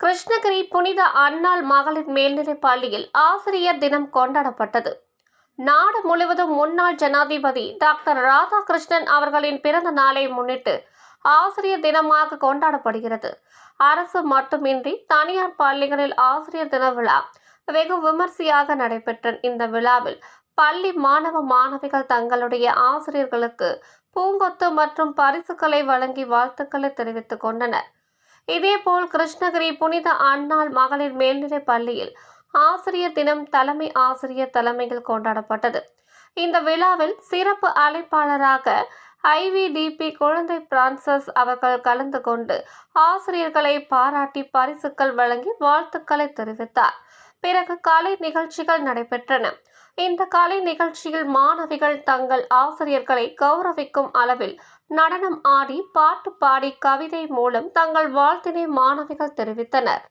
கிருஷ்ணகிரி புனித அன்னாள் மகளிர் மேல்நிலைப் பள்ளியில் ஆசிரியர் தினம் கொண்டாடப்பட்டது. நாடு முழுவதும் முன்னாள் ஜனாதிபதி டாக்டர் ராதாகிருஷ்ணன் அவர்களின் பிறந்த நாளை முன்னிட்டு ஆசிரியர் தினமாக கொண்டாடப்படுகிறது. அரசு மட்டுமின்றி தனியார் பள்ளிகளில் ஆசிரியர் தின விழா வெகு விமர்சையாக நடைபெற்ற இந்த விழாவில் பள்ளி மாணவ மாணவிகள் தங்களுடைய ஆசிரியர்களுக்கு பூங்கொத்து மற்றும் பரிசுகளை வழங்கி வாழ்த்துக்களை தெரிவித்துக் கொண்டனர். இதேபோல் கிருஷ்ணகிரி புனித அன்னாள் மகளிர் மேல்நிலைப் பள்ளியில் ஆசிரியர் தினம் தலைமை ஆசிரியர் தலைமையில் கொண்டாடப்பட்டது. இந்த விழாவில் சிறப்பு அழைப்பாளராக ஐவிடிபி குழந்தை பிரான்சஸ் அவர்கள் கலந்து கொண்டு ஆசிரியர்களை பாராட்டி பரிசுகள் வழங்கி வாழ்த்துக்களை தெரிவித்தார். பிறகு கலை நிகழ்ச்சிகள் நடைபெற்றன. இந்த கலை நிகழ்ச்சியில் மாணவிகள் தங்கள் ஆசிரியர்களை கௌரவிக்கும் அளவில் நடனம் ஆடி பாட்டு பாடி கவிதை மூலம் தங்கள் வாழ்த்தினை மாணவிகள் தெரிவித்தனர்.